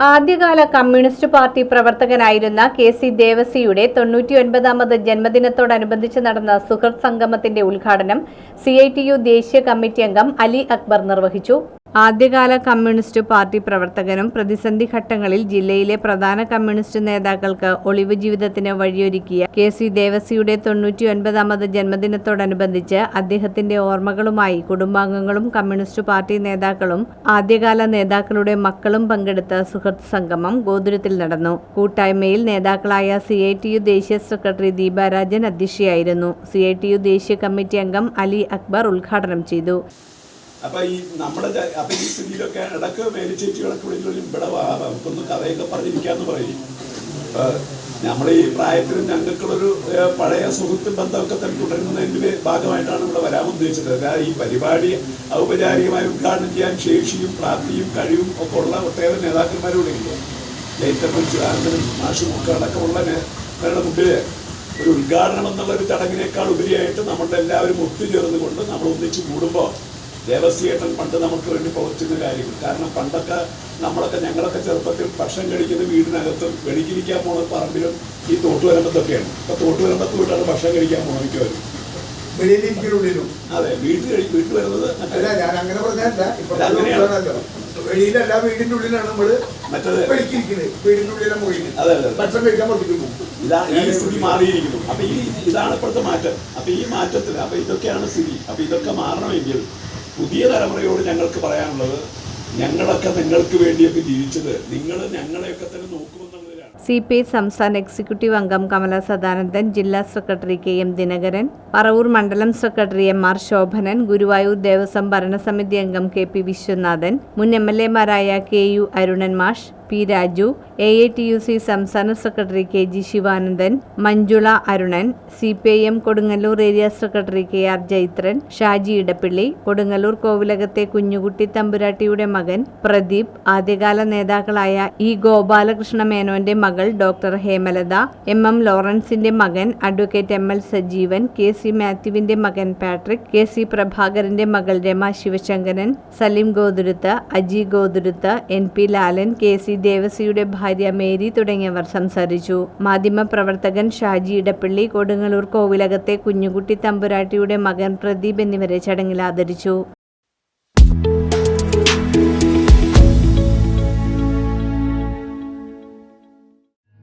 ആദ്യകാല communist party പ്രവർത്തകനായിരുന്ന K C ദേവസിയുടെ തൊണ്ണൂറ്റിയൊൻപതാമത് ജന്മദിനത്തോടനുബന്ധിച്ച് നടന്ന സുഹൃത് സംഗമത്തിന്റെ ഉദ്ഘാടനം സി ഐ ടി യു ദേശീയ കമ്മിറ്റി അംഗം അലി അക്ബർ നിർവഹിച്ചു. ആദ്യകാല കമ്മ്യൂണിസ്റ്റ് പാർട്ടി പ്രവർത്തകനും പ്രതിസന്ധി ഘട്ടങ്ങളിൽ ജില്ലയിലെ പ്രധാന കമ്മ്യൂണിസ്റ്റ് നേതാക്കൾക്ക് ഒളിവ് ജീവിതത്തിന് വഴിയൊരുക്കിയ കെ സി ദേവസിയുടെ തൊണ്ണൂറ്റിയൊൻപതാമത് ജന്മദിനത്തോടനുബന്ധിച്ച് അദ്ദേഹത്തിന്റെ ഓർമ്മകളുമായി കുടുംബാംഗങ്ങളും കമ്മ്യൂണിസ്റ്റ് പാർട്ടി നേതാക്കളും ആദ്യകാല നേതാക്കളുടെ മക്കളും പങ്കെടുത്ത സുഹൃത്ത് സംഗമം ഗോതുരത്തിൽ നടന്നു. കൂട്ടായ്മയിൽ നേതാക്കളായ സി ഐ ടി യു ദേശീയ സെക്രട്ടറി ദീപാരാജൻ അധ്യക്ഷയായിരുന്നു. സി ഐ ടി യു ദേശീയ കമ്മിറ്റി അംഗം അലി അക്ബർ ഉദ്ഘാടനം ചെയ്തു. അപ്പൊ ഈ നമ്മുടെ അപ്പൊ ഈ സ്ഥിതിയിലൊക്കെ ഇടയ്ക്ക് മേലിച്ചേച്ചികളൊക്കെ വിളിച്ചോളും ഇവിടെ വാ നമുക്കൊന്ന് കഥയൊക്കെ പറഞ്ഞിരിക്കാന്ന് പറയും. നമ്മുടെ ഈ പ്രായത്തിൽ ഞങ്ങൾക്കുള്ളൊരു പഴയ സുഹൃത്ത് ബന്ധമൊക്കെ തന്നെ തുടരുന്നതിന്റെ ഭാഗമായിട്ടാണ് ഇവിടെ വരാൻ ഉദ്ദേശിച്ചത്. അതായത് ഈ പരിപാടി ഔപചാരികമായി ഉദ്ഘാടനം ചെയ്യാൻ ശേഷിയും പ്രാപ്തിയും കഴിവും ഒക്കെ ഉള്ള ഒട്ടേറെ നേതാക്കന്മാരോട് ഇല്ലേ ലേറ്റപ്പൻ ചിദാനന്ദനും മാഷും ഒക്കെ അടക്കമുള്ള ഒരു ഉദ്ഘാടനം എന്നുള്ള ഒരു ചടങ്ങിനേക്കാൾ ഉപരിയായിട്ട് നമ്മളുടെ എല്ലാവരും ഒത്തുചേർന്നുകൊണ്ട് നമ്മൾ ഒന്നിച്ച് കൂടുമ്പോൾ ദേവസ്യേട്ടൻ പണ്ട് നമുക്ക് വേണ്ടി പ്രവർത്തിക്കുന്ന കാര്യങ്ങൾ. കാരണം പണ്ടൊക്കെ നമ്മളൊക്കെ ഞങ്ങളൊക്കെ ചെറുപ്പത്തിൽ ഭക്ഷണം കഴിക്കുന്ന വീടിനകത്തും വെളിക്കിരിക്കാൻ പോണ പറമ്പിലും ഈ തോട്ടുവരമ്പത്തൊക്കെയാണ് ഇപ്പൊ തോട്ടുവരമ്പത്ത് വീട്ടാണ് ഭക്ഷണം കഴിക്കാൻ പോകണം മിക്കവരും വെളിയിലിരിക്കലുള്ളിലും അതെ വീട്ടിൽ കഴി വീട്ടിൽ വരുന്നത് അല്ല ഞാൻ അങ്ങനെ പറഞ്ഞല്ല. വെളിയിലല്ല വീടിന്റെ ഉള്ളിലാണ് നമ്മൾ മറ്റേത് വെളിക്കിരിക്കുന്നത് വീടിന്റെ ഉള്ളിലെ മുറിയിൽ അതെ. ഭക്ഷണം കഴിക്കാൻ പുറത്തേക്ക് ഇതാണ് ഈ സ്ഥിതി മാറിയിരിക്കുന്നു. അപ്പൊ ഈ ഇതാണ് ഇപ്പോഴത്തെ മാറ്റം. അപ്പൊ ഈ മാറ്റത്തിൽ അപ്പൊ ഇതൊക്കെയാണ് സ്ഥിതി. അപ്പൊ ഇതൊക്കെ മാറണമെങ്കിൽ പുതിയ തലമുറയോട് ഞങ്ങൾക്ക് പറയാനുള്ളത് ഞങ്ങളൊക്കെ നിങ്ങൾക്ക് വേണ്ടിയൊക്കെ ജീവിച്ചത് നിങ്ങൾ ഞങ്ങളെയൊക്കെ തന്നെ നോക്കുമെന്നുള്ളതിലാണ്. സി പി ഐ സംസ്ഥാന എക്സിക്യൂട്ടീവ് അംഗം കമല സദാനന്ദൻ ജില്ലാ secretary K M Dinakaran Paravur മണ്ഡലം secretary M R Sobhanan Guruvayur Devaswom ഭരണസമിതി അംഗം കെ പി വിശ്വനാഥൻ മുൻ എം എൽ എ എമാരായ കെ യു അരുണൻ മാഷ് P Raju A I T U C സംസ്ഥാന secretary K G Sivanandan Manjula Arunan C P I M Kodungallur area secretary K R Jaithran Shaji Edappally Kodungallur കോവിലകത്തെ കുഞ്ഞുകുട്ടി തമ്പുരാട്ടിയുടെ മകൻ പ്രദീപ് ആദ്യകാല നേതാക്കളായ E Gopalakrishna മേനോന്റെ മകൾ doctor Hemalatha M M ലോറൻസിന്റെ മകൻ advocate M L Sajeevan K C മാത്യുവിന്റെ മകൻ Patrick K C പ്രഭാകരന്റെ മകൾ Rama Sivasankaran Saleem Gothuruthu Aji Gothuruthu N P Lalan K C ദേവസിയുടെ ഭാര്യ മേരി തുടങ്ങിയവർ സംസാരിച്ചു. മാധ്യമപ്രവർത്തകൻ ഷാജി ഇടപ്പള്ളി കൊടുങ്ങല്ലൂർ കോവിലകത്തെ കുഞ്ഞുകുട്ടി തമ്പുരാട്ടിയുടെ മകൻ പ്രദീപ് എന്നിവരെ ചടങ്ങിൽ ആദരിച്ചു.